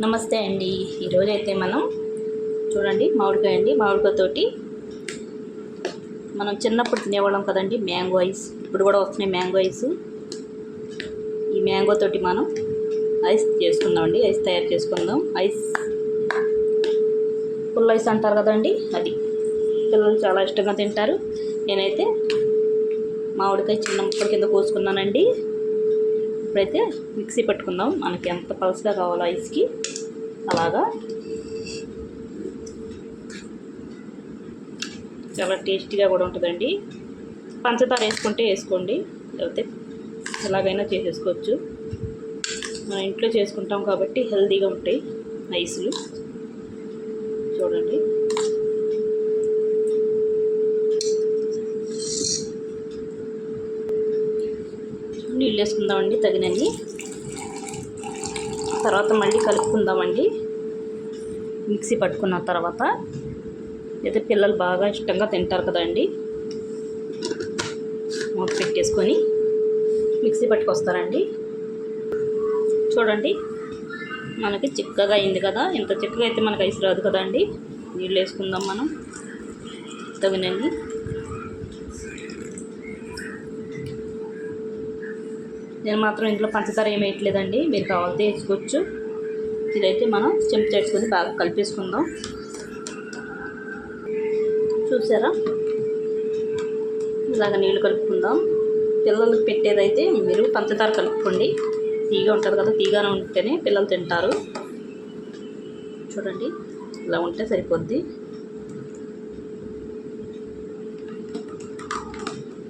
నమస్తే అండి. ఈరోజు అయితే మనం చూడండి మామిడికాయ అండి. మామిడికాయతోటి మనం చిన్నప్పుడు తినేవాళ్ళం కదండి మ్యాంగో ఐస్. ఇప్పుడు కూడా వస్తున్నాయి మ్యాంగో ఐస్. ఈ మ్యాంగో తోటి మనం ఐస్ చేసుకుందామండి. ఐస్ తయారు చేసుకుందాం. ఐస్ ఫుల్ ఐస్ అంటారు కదండి అది. పిల్లలు చాలా ఇష్టంగా తింటారు. నేనైతే మామిడికాయ చిన్న ముక్కల కింద కోసుకున్నానండి. ఇప్పుడైతే మిక్సీ పెట్టుకుందాం. మనకి ఎంత పలుసుగా కావాలో ఐస్కి అలాగా. చాలా టేస్టీగా కూడా ఉంటుందండి. పంచదార వేసుకుంటే వేసుకోండి. లేకపోతే ఎలాగైనా చేసేసుకోవచ్చు. మన ఇంట్లో చేసుకుంటాం కాబట్టి హెల్తీగా ఉంటాయి ఐస్లు చూడండి. నీళ్ళు వేసుకుందామండి తగినన్ని తర్వాత మళ్ళీ కలుపుకుందామండి. మిక్సీ పట్టుకున్న తర్వాత. అయితే పిల్లలు బాగా ఇష్టంగా తింటారు కదండి. మూత పెట్టేసుకొని మిక్సీ పట్టుకొస్తారండి. చూడండి. మనకి చిక్కగా అయింది కదా. ఇంత చిక్కగా అయితే మనకి ఐస్ రాదు కదండి. నీళ్ళు వేసుకుందాం మనం. తగినన్ని నేను మాత్రం ఇంట్లో పంచదార ఏమి వేయట్లేదండి. మీరు కావాలంటే వేసుకోవచ్చు. ఇదైతే మనం చెంపు చేసుకొని బాగా కలిపేసుకుందాం. చూసారా? ఇలాగ నీళ్ళు కలుపుకుందాం. పిల్లలకు పెట్టేదైతే మీరు పంచదార కలుపుకోండి. తీగ ఉంటుంది కదా తీగానే ఉంటేనే పిల్లలు తింటారు. చూడండి ఇలా ఉంటే సరిపోద్ది.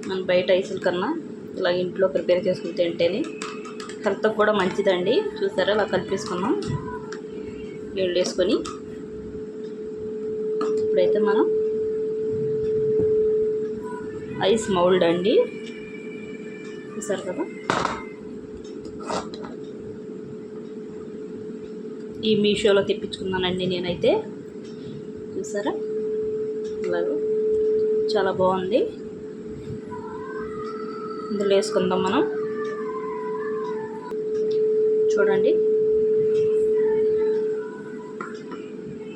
మన బయట ఐసుల కన్నా ఇలా ఇంట్లో ప్రిపేర్ చేసుకుని తింటేనే హెల్త్ కూడా మంచిదండి. చూసారా? అలా కలిపేసుకున్నాం. నీళ్ళు వేసుకొని ఇప్పుడైతే మనం ఐస్ మౌల్డ్ అండి. చూసారు కదా? ఈ మీషోలో తెప్పించుకున్నానండి నేనైతే. చూసారా? ఇలాగ. చాలా బాగుంది. ఇందులో వేసుకుందాం మనం. చూడండి.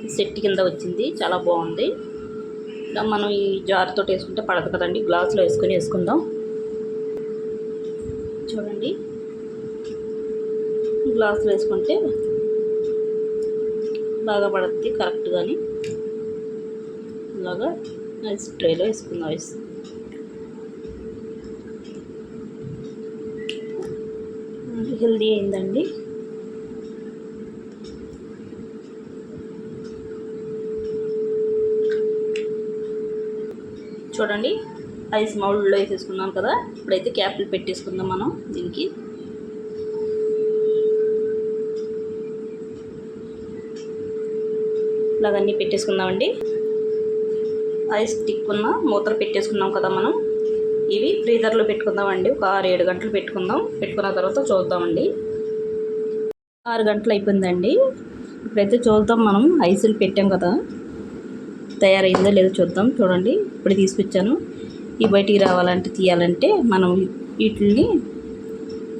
సెట్ కింద వచ్చింది. చాలా బాగుంది. ఇలా మనం ఈ జార్తో వేసుకుంటే పడదు కదండి. గ్లాస్లో వేసుకొని వేసుకుందాం. చూడండి. గ్లాస్లో వేసుకుంటే బాగా పడుతుంది కరెక్ట్గాని. ఇలాగా ఐస్ ట్రేలో వేసుకుందాం. ఐస్ హెల్దీ అయిందండి. చూడండి ఐస్ మౌల్డ్లో వేసేసుకున్నాం కదా ఇప్పుడైతే క్యాప్లు పెట్టేసుకుందాం మనం దీనికి. ఇలాగన్నీ పెట్టేసుకుందామండి. ఐస్ టిక్ ఉన్న మూతలు పెట్టేసుకున్నాం కదా మనం. ఇవి ఫ్రీజర్లో పెట్టుకుందామండి. ఒక ఆరు ఏడు గంటలు పెట్టుకుందాం. పెట్టుకున్న తర్వాత చూద్దామండి ఆరు గంటలు అయిపోయిందండి. ఇప్పుడైతే చూద్దాం మనం. ఐసులు పెట్టాం కదా. తయారైందో లేదో చూద్దాం. చూడండి. ఇప్పుడు తీసుకొచ్చాను. ఈ బయటికి రావాలంటే తీయాలంటే మనం వీటిని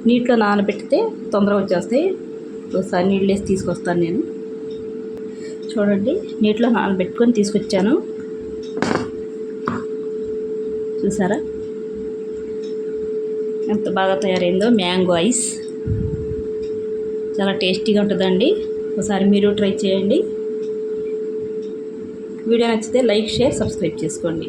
నీటిలో నానబెడితే తొందరగా వచ్చేస్తాయి. ఒకసారి నీళ్ళు వేసి తీసుకొస్తాను నేను. చూడండి. నీటిలో నానబెట్టుకొని తీసుకొచ్చాను. చూసారా? ఎంత బాగా తయారైందో మ్యాంగో ఐస్. చాలా టేస్టీగా ఉంటుందండి. ఒకసారి మీరు ట్రై చేయండి. వీడియో నచ్చితే లైక్ షేర్ సబ్స్క్రైబ్ చేసుకోండి.